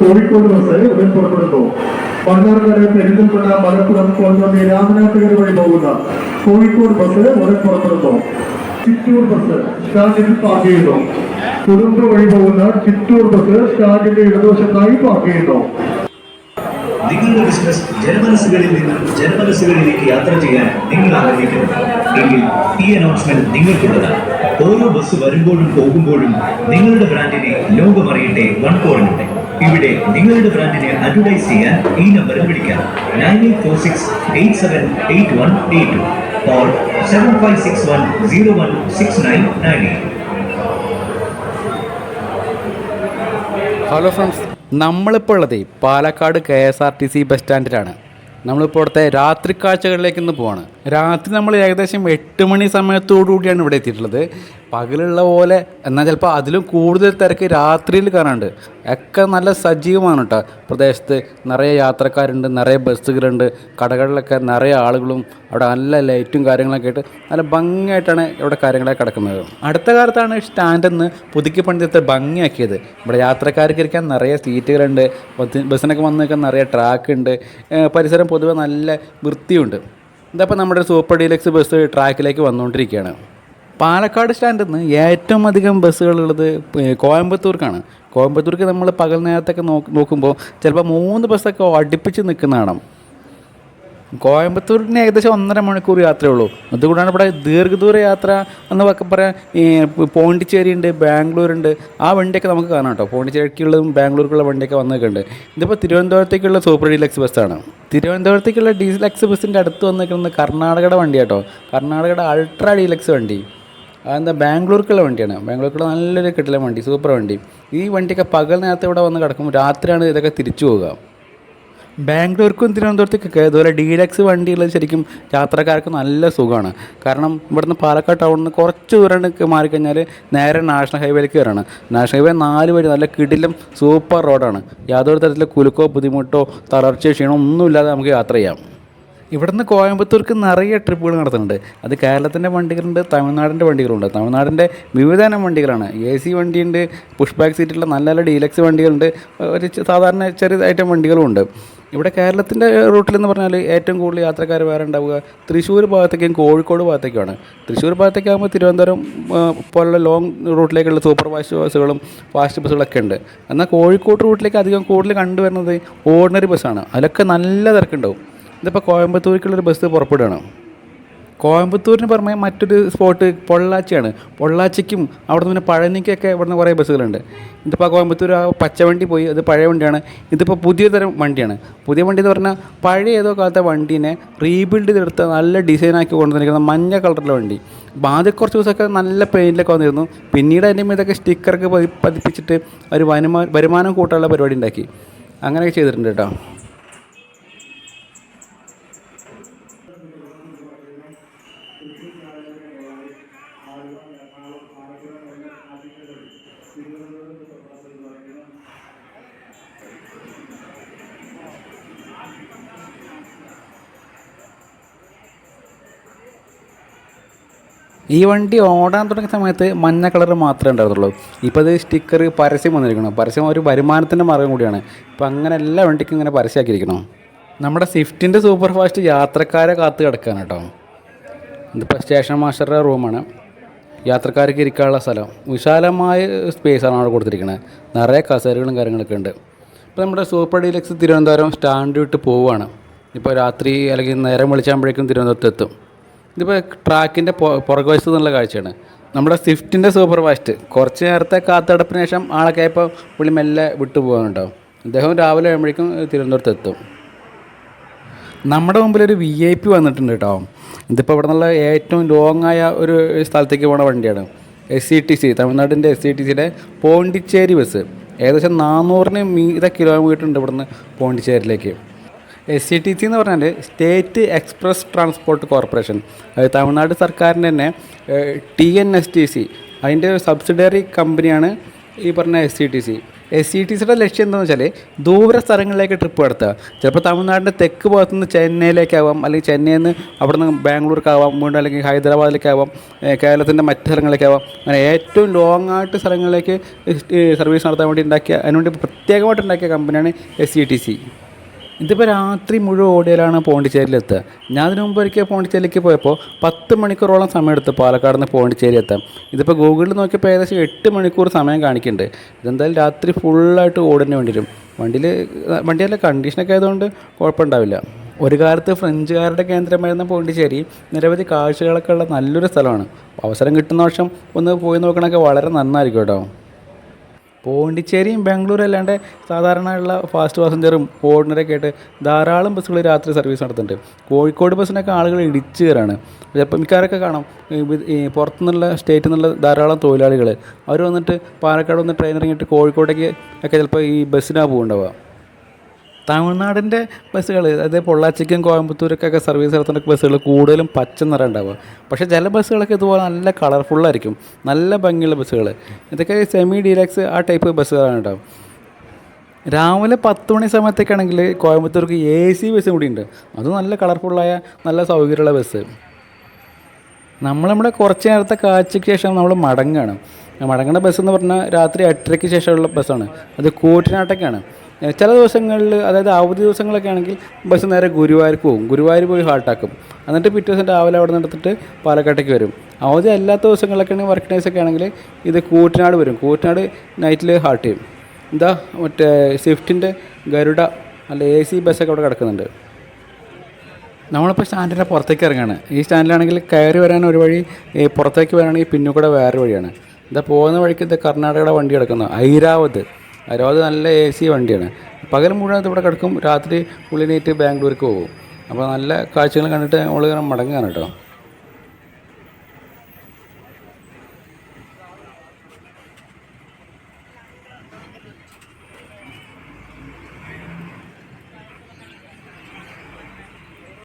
Kozhikode bus ഉടൻ പുറപ്പെടുന്നു. മണ്ണാർക്കാട് പെരിന്തൽമണ്ണ മലപ്പുറം കൊല്ലം രാമനാട്ടുകര വഴി പോകുന്ന കോഴിക്കോട് ബസ് ഉടൻ പുറപ്പെടുന്നു. ചിറ്റൂർ ബസ് സ്റ്റാൻഡിൽ പാർക്ക് ചെയ്യുന്നു. കുടുംബ വഴി പോകുന്ന ചിറ്റൂർ ബസ് സ്റ്റാൻഡിന്റെ ഇടതുവശത്തായി പാർക്ക് ചെയ്യുന്നു. നിങ്ങളുടെ ബിസിനസ് ജനമനസ്സുകളിൽ നിന്ന് ജനമനസ്സുകളിലേക്ക് യാത്ര ചെയ്യാൻ നിങ്ങൾ ആഗ്രഹിക്കുന്നു. എങ്കിൽ ഈ അനൗൺസ്മെന്റ് നിങ്ങൾക്കുള്ളതാണ്. ഓരോ ബസ് വരുമ്പോഴും പോകുമ്പോഴും നിങ്ങളുടെ ബ്രാൻഡിനെ ലോകമറിയട്ടെ വൺ കോളിലൂടെ ഇവിടെ നിങ്ങളുടെ ബ്രാൻഡിനെ അഡ്വർടൈസ് ചെയ്യാൻ ഈ നമ്പറിൽ വിളിക്കാം. Nine eight four six eight seven eight one eight two or seven five six one zero one six nine nine eight hello friends നമ്മളിപ്പോൾ ഉള്ളത് Palakkad K S R T C bus സ്റ്റാൻഡിലാണ് നമ്മളിപ്പോൾ ഇവിടുത്തെ രാത്രി കാഴ്ചകളിലേക്ക് ഇന്ന് പോവാണ്. രാത്രി നമ്മൾ ഏകദേശം എട്ട് മണി സമയത്തോടു കൂടിയാണ് ഇവിടെ എത്തിയിട്ടുള്ളത്. പകലുള്ള പോലെ എന്നാൽ ചിലപ്പോൾ അതിലും കൂടുതൽ തിരക്ക് രാത്രിയിൽ കാണാനുണ്ട്. ഒക്കെ നല്ല സജീവമാണ് കേട്ടോ പ്രദേശത്ത് നിറയെ യാത്രക്കാരുണ്ട് നിറയെ ബസ്സുകളുണ്ട് കടകളിലൊക്കെ നിറയെ ആളുകളും അവിടെ നല്ല ലൈറ്റും കാര്യങ്ങളൊക്കെ ആയിട്ട് നല്ല ഭംഗിയായിട്ടാണ് ഇവിടെ കാര്യങ്ങളെ കിടക്കുന്നത്. അടുത്ത കാലത്താണ് സ്റ്റാൻഡെന്ന് പുതുക്കി പണിതത്തെ ഭംഗിയാക്കിയത്. ഇവിടെ യാത്രക്കാർക്ക് ഇരിക്കാൻ നിറയെ സീറ്റുകളുണ്ട് ബസ്- ബസ്സിനൊക്കെ വന്ന് നിൽക്കാൻ നിറയെ ട്രാക്ക് ഉണ്ട് പരിസരം പൊതുവെ നല്ല വൃത്തിയുണ്ട്. ഇതപ്പോൾ നമ്മുടെ സൂപ്പർ ഡീലക്സ് ബസ് ട്രാക്കിലേക്ക് വന്നുകൊണ്ടിരിക്കുകയാണ്. പാലക്കാട് സ്റ്റാൻഡിൽ നിന്ന് ഏറ്റവും അധികം ബസ്സുകളുള്ളത് കോയമ്പത്തൂർക്കാണ്. കോയമ്പത്തൂർക്ക് നമ്മൾ പകൽ നേരത്തൊക്കെ നോക്കുമ്പോൾ ചിലപ്പോൾ മൂന്ന് ബസ്സൊക്കെ അടുപ്പിച്ച് നിൽക്കുന്നതാണ് കോയമ്പത്തൂരിന് ഏകദേശം ഒന്നര മണിക്കൂർ യാത്രയേ ഉള്ളൂ. അതുകൊണ്ടാണ് ഇവിടെ ദീർഘദൂര യാത്ര എന്ന് ഈ പോണ്ടിച്ചേരി ഉണ്ട് ബാംഗ്ലൂർ ഉണ്ട് ആ വണ്ടിയൊക്കെ നമുക്ക് കാണാം കേട്ടോ. പോണ്ടിച്ചേരിക്കുള്ളതും ബാംഗ്ലൂർക്കുള്ള വണ്ടിയൊക്കെ വന്നൊക്കെ ഉണ്ട് ഇതിപ്പോൾ തിരുവനന്തപുരത്തേക്കുള്ള സൂപ്പർ ഡീലക്സ് ബസ്സാണ്. തിരുവനന്തപുരത്തേക്കുള്ള ഡീലക്സ് ബസ്സിന്റെ അടുത്ത് വന്നിരിക്കുന്നത് കർണാടകയുടെ വണ്ടി കേട്ടോ കർണാടകയുടെ അൾട്രാ ഡീലക്സ് വണ്ടി. അതെന്താ ബാംഗ്ലൂർക്കുള്ള വണ്ടിയാണ്. ബാംഗ്ലൂർക്കുള്ള നല്ലൊരു കിട്ടില്ല വണ്ടി സൂപ്പർ വണ്ടി. ഈ വണ്ടിയൊക്കെ പകൽ നേരത്തെ ഇവിടെ വന്ന് കിടക്കും രാത്രിയാണ് ഇതൊക്കെ തിരിച്ചു പോവുക. ബാംഗ്ലൂർക്കും തിരുവനന്തപുരത്തേക്കൊക്കെ ഇതുപോലെ ഡീലക്സ് വണ്ടിയുള്ളത് ശരിക്കും യാത്രക്കാർക്ക് നല്ല സുഖമാണ്. കാരണം ഇവിടുന്ന് പാലക്കാട് ടൗണിൽ നിന്ന് കുറച്ച് ദൂരം മാറിക്കഴിഞ്ഞാൽ നേരെ നാഷണൽ ഹൈവേയിലേക്ക് കയറാണ്. നാഷണൽ ഹൈവേ നാല് വഴി നല്ല കിടിലും സൂപ്പർ റോഡാണ്. യാതൊരു തരത്തിലെ കുലുക്കോ ബുദ്ധിമുട്ടോ തളർച്ചയോ ക്ഷീണോ ഒന്നുമില്ലാതെ നമുക്ക് യാത്ര ചെയ്യാം. ഇവിടുന്ന് കോയമ്പത്തൂർക്ക് നിറയെ ട്രിപ്പുകൾ നടത്തുന്നുണ്ട്. അത് കേരളത്തിന്റെ വണ്ടികളുണ്ട് തമിഴ്നാടിന്റെ വണ്ടികളുണ്ട്. തമിഴ്നാടിന്റെ വിവിധതരം വണ്ടികളാണ്. എ സി വണ്ടിയുണ്ട് പുഷ് ബാക്ക് സീറ്റുള്ള നല്ല നല്ല ഡീലക്സ് വണ്ടികളുണ്ട് ഒരു സാധാരണ ചെറിയ ഐറ്റം വണ്ടികളും ഉണ്ട്. ഇവിടെ കേരളത്തിന്റെ റൂട്ടിലെന്ന് പറഞ്ഞാൽ ഏറ്റവും കൂടുതൽ യാത്രക്കാർ വേറെ ഉണ്ടാവുക തൃശ്ശൂർ ഭാഗത്തേക്കും കോഴിക്കോട് ഭാഗത്തേക്കുമാണ്. തൃശ്ശൂർ ഭാഗത്തേക്കാകുമ്പോൾ തിരുവനന്തപുരം പോലുള്ള ലോങ് റൂട്ടിലേക്കുള്ള സൂപ്പർ ഫാസ്റ്റ് ബസ്സുകളും ഫാസ്റ്റ് ബസ്സുകളൊക്കെ ഉണ്ട്. എന്നാൽ കോഴിക്കോട് റൂട്ടിലേക്ക് അധികം കൂടുതൽ കണ്ടുവരുന്നത് ഓർഡിനറി ബസ്സാണ് അതിലൊക്കെ നല്ല തിരക്കുണ്ടാവും. ഇതിപ്പോൾ കോയമ്പത്തൂർക്കുള്ളൊരു ബസ് പുറപ്പെടുകയാണ്. കോയമ്പത്തൂരിന് പുറമെ മറ്റൊരു സ്പോട്ട് പൊള്ളാച്ചിയാണ്. പൊള്ളാച്ചിക്കും അവിടെ നിന്ന് പഴനിക്കൊക്കെ ഇവിടുന്ന് കുറേ ബസ്സുകളുണ്ട്. ഇതിപ്പോൾ കോയമ്പത്തൂർ ആ പച്ചവണ്ടി പോയി അത് പഴയ വണ്ടിയാണ്. ഇതിപ്പോൾ പുതിയ തരം വണ്ടിയാണ്. പുതിയ വണ്ടി എന്ന് പറഞ്ഞാൽ പഴയ ഏതോ കാലത്തെ വണ്ടീനെ റീബിൽഡ് ചെയ്തെടുത്ത നല്ല ഡിസൈനാക്കി കൊണ്ടുവന്നിരിക്കുന്ന മഞ്ഞ കളറിലെ വണ്ടി. അപ്പോൾ ആദ്യം കുറച്ച് ദിവസമൊക്കെ നല്ല പെയിന്റിലൊക്കെ വന്നിരുന്നു. പിന്നീട് അതിന്റെ മീതൊക്കെ സ്റ്റിക്കറൊക്കെ പതി പതിപ്പിച്ചിട്ട് ഒരു വരുമാനം വരുമാനം കൂട്ടാനുള്ള പരിപാടി ഉണ്ടാക്കി. അങ്ങനെയൊക്കെ ചെയ്തിട്ടുണ്ട് കേട്ടോ. ഈ വണ്ടി ഓടാൻ തുടങ്ങിയ സമയത്ത് മഞ്ഞ കളർ മാത്രമേ ഉണ്ടായിരുന്നുള്ളൂ. ഇപ്പോൾ അത് സ്റ്റിക്കർ പരസ്യം വന്നിരിക്കണം പരസ്യം ഒരു വരുമാനത്തിന്റെ മാർഗം കൂടിയാണ്. ഇപ്പോൾ അങ്ങനെ എല്ലാ വണ്ടിക്കും ഇങ്ങനെ പരസ്യമാക്കിയിരിക്കണം നമ്മുടെ സ്വിഫ്റ്റിന്റെ സൂപ്പർ ഫാസ്റ്റ് യാത്രക്കാരെ കാത്ത് കിടക്കാണ് കേട്ടോ. ഇതിപ്പോൾ സ്റ്റേഷൻ മാസ്റ്ററുടെ റൂമാണ്. യാത്രക്കാർക്ക് ഇരിക്കാനുള്ള സ്ഥലം. വിശാലമായ സ്പേസാണ് അവിടെ കൊടുത്തിരിക്കുന്നത്. നിറയെ കസേരകളും കാര്യങ്ങളൊക്കെ ഉണ്ട്. ഇപ്പോൾ നമ്മുടെ സൂപ്പർ ഡീലക്സ് തിരുവനന്തപുരം സ്റ്റാൻഡ് വിട്ട് പോവുകയാണ്. ഇപ്പോൾ രാത്രി അല്ലെങ്കിൽ നേരം വിളിച്ചാകുമ്പോഴേക്കും തിരുവനന്തപുരത്ത് എത്തും. ഇതിപ്പോൾ ട്രാക്കിന്റെ പുറകുവശത്ത് നിന്നുള്ള കാഴ്ചയാണ്. നമ്മുടെ സ്വിഫ്റ്റിന്റെ സൂപ്പർ ഫാസ്റ്റ് കുറച്ച് നേരത്തെ കാത്തടപ്പിന് ശേഷം ആളൊക്കെ ഇപ്പോൾ പുള്ളി മെല്ലെ വിട്ടു പോകാനുണ്ടാവും അദ്ദേഹം രാവിലെ ആകുമ്പോഴേക്കും തിരുവനന്തപുരത്ത് എത്തും. നമ്മുടെ മുമ്പിൽ ഒരു വി ഐ പി വന്നിട്ടുണ്ട് കേട്ടോ. ഇതിപ്പോൾ ഇവിടെ നിന്നുള്ള ഏറ്റവും ലോങ് ആയ ഒരു സ്ഥലത്തേക്ക് പോണ വണ്ടിയാണ്. എസ് സി ടി സി തമിഴ്നാടിന്റെ എസ് സി ടി സിയുടെ പോണ്ടിച്ചേരി ബസ്. ഏകദേശം നാനൂറിന് മീത കിലോമീറ്റർ ഉണ്ട് ഇവിടുന്ന് പോണ്ടിച്ചേരിയിലേക്ക്. എസ് സി ടി സി എന്ന് പറഞ്ഞാൽ സ്റ്റേറ്റ് എക്സ്പ്രസ് ട്രാൻസ്പോർട്ട് കോർപ്പറേഷൻ അതായത് തമിഴ്നാട് സർക്കാരിന്റെ തന്നെ T N S T C അതിന്റെ സബ്സിഡറി കമ്പനിയാണ് ഈ പറഞ്ഞ S C T C S C T സിയുടെ ലക്ഷ്യം എന്താണെന്ന് വെച്ചാൽ ദൂര സ്ഥലങ്ങളിലേക്ക് ട്രിപ്പ് നടത്തുക. ചിലപ്പോൾ തമിഴ്നാടിന്റെ തെക്ക് ഭാഗത്തു നിന്ന് ചെന്നൈയിലേക്കാവാം അല്ലെങ്കിൽ ചെന്നൈയിൽ നിന്ന് അവിടെ നിന്ന് ബാംഗ്ലൂർക്കാവാം വീണ്ടും അല്ലെങ്കിൽ ഹൈദരാബാദിലേക്കാവാം കേരളത്തിന്റെ മറ്റ് സ്ഥലങ്ങളിലേക്കാവാം. അങ്ങനെ ഏറ്റവും ലോങ് ആയിട്ട് സ്ഥലങ്ങളിലേക്ക് സർവീസ് നടത്താൻ വേണ്ടി ഉണ്ടാക്കിയ അതിനുവേണ്ടി പ്രത്യേകമായിട്ട് ഉണ്ടാക്കിയ കമ്പനിയാണ് എസ് സി ടി സി ഇതിപ്പോൾ രാത്രി മുഴുവൻ ഓടിയാലാണ് പോണ്ടിച്ചേരിയിലെത്തുക ഞാൻ അതിനു മുമ്പ് ഒരിക്കൽ പോണ്ടിച്ചേരിയിലേക്ക് പോയപ്പോൾ പത്ത് മണിക്കൂറോളം സമയം എടുത്ത് പാലക്കാട് നിന്ന് പോണ്ടിച്ചേരി എത്താം ഇതിപ്പോൾ ഗൂഗിളിൽ നോക്കിയപ്പോൾ ഏകദേശം എട്ട് മണിക്കൂർ സമയം കാണിക്കുന്നുണ്ട്. ഇതെന്തായാലും രാത്രി ഫുള്ളായിട്ട് ഓടേണ്ടി വേണ്ടി വരും വണ്ടിയിൽ വണ്ടിയല്ല കണ്ടീഷനൊക്കെ ആയതുകൊണ്ട് കുഴപ്പമുണ്ടാവില്ല. ഒരു കാലത്ത് ഫ്രഞ്ചുകാരുടെ കേന്ദ്രമായിരുന്ന പോണ്ടിച്ചേരി നിരവധി കാഴ്ചകളൊക്കെ ഉള്ള നല്ലൊരു സ്ഥലമാണ്. അവസരം കിട്ടുന്ന വർഷം ഒന്ന് പോയി നോക്കണമൊക്കെ വളരെ നന്നായിരിക്കും കേട്ടോ. പോണ്ടിച്ചേരിയും ബാംഗ്ലൂരും അല്ലാണ്ട് സാധാരണയുള്ള ഫാസ്റ്റ് പാസഞ്ചറും ഓർഡിനറൊക്കെ ആയിട്ട് ധാരാളം ബസ്സുകൾ രാത്രി സർവീസ് നടത്തുന്നുണ്ട്. കോഴിക്കോട് ബസ്സിനൊക്കെ ആളുകൾ ഇടിച്ചു കയറാണ് ചിലപ്പോൾ മിക്കവാറൊക്കെ കാണാം. പുറത്തുനിന്നുള്ള സ്റ്റേറ്റിൽ നിന്നുള്ള ധാരാളം തൊഴിലാളികൾ അവർ വന്നിട്ട് പാലക്കാട് വന്ന് ട്രെയിൻ ഇറങ്ങിയിട്ട് കോഴിക്കോട്ടേക്ക് ഒക്കെ ചിലപ്പോൾ ഈ ബസ്സിനാണ് പോകുന്നുണ്ടാവുക തമിഴ്നാടിന്റെ ബസ്സുകൾ അതായത് പൊള്ളാച്ചിക്കും കോയമ്പത്തൂരൊക്കെ സർവീസ് നടത്തുന്ന ബസ്സുകൾ കൂടുതലും പച്ച നിറം ഉണ്ടാവുക പക്ഷേ ചില ബസ്സുകളൊക്കെ ഇതുപോലെ നല്ല കളർഫുള്ളായിരിക്കും നല്ല ഭംഗിയുള്ള ബസ്സുകൾ. ഇതൊക്കെ സെമി ഡീലക്സ് ആ ടൈപ്പ് ബസ്സുകളാണ് ഉണ്ടാവും രാവിലെ പത്ത് മണി സമയത്തേക്കാണെങ്കിൽ കോയമ്പത്തൂർക്ക് എ സി ബസ്സും കൂടി ഉണ്ട്. അത് നല്ല കളർഫുള്ളായ നല്ല സൗകര്യമുള്ള ബസ് നമ്മൾ നമ്മുടെ കുറച്ച് നേരത്തെ കാഴ്ചയ്ക്ക് ശേഷം നമ്മൾ മടങ്ങാണ് മടങ്ങണ ബസ് എന്ന് പറഞ്ഞാൽ രാത്രി എട്ടരയ്ക്ക് ശേഷമുള്ള ബസ്സാണ് അത് കൂട്ടിനാട്ടൊക്കെയാണ് ചില ദിവസങ്ങളിൽ അതായത് അവധി ദിവസങ്ങളൊക്കെ ആണെങ്കിൽ ബസ് നേരെ ഗുരുവായൂർക്ക് പോകും. ഗുരുവായൂർ പോയി ഹാൾട്ടാക്കും എന്നിട്ട് പിറ്റേ ദിവസം രാവിലെ അവിടെ നിന്ന് എടുത്തിട്ട് പാലക്കാട്ടേക്ക് വരും. അവധി അല്ലാത്ത ദിവസങ്ങളിലൊക്കെ ആണെങ്കിൽ വർക്ക് ഡേയ്സൊക്കെ ആണെങ്കിൽ ഇത് കൂട്ടനാട് വരും. കൂട്ടനാട് നൈറ്റിൽ ഹാർട്ട് ചെയ്യും. എന്താ മറ്റേ സ്വിഫ്റ്റിന്റെ ഗരുഡ അല്ല എ സി ബസ്സൊക്കെ അവിടെ കിടക്കുന്നുണ്ട്. നമ്മളിപ്പോൾ സ്റ്റാൻഡിന്റെ പുറത്തേക്ക് ഇറങ്ങുകയാണ് ഈ സ്റ്റാൻഡിലാണെങ്കിൽ കയറി വരാൻ ഒരു വഴി പുറത്തേക്ക് വരാണെങ്കിൽ പിന്നുകൂടെ വേറെ വഴിയാണ്. ഇതാ പോകുന്ന വഴിക്ക് ഇത് കർണാടകയുടെ വണ്ടി കിടക്കുന്നത് ഐരാവത്. ഐരാവത് നല്ല എ സി വണ്ടിയാണ്. പകൽ മുഴുവൻ ഇവിടെ കിടക്കും. രാത്രി ഉള്ളിനേറ്റ് ബാംഗ്ലൂർക്ക് പോകും. അപ്പോൾ നല്ല കാഴ്ചകൾ കണ്ടിട്ട് നമ്മൾ മടങ്ങുകയാണ് കേട്ടോ.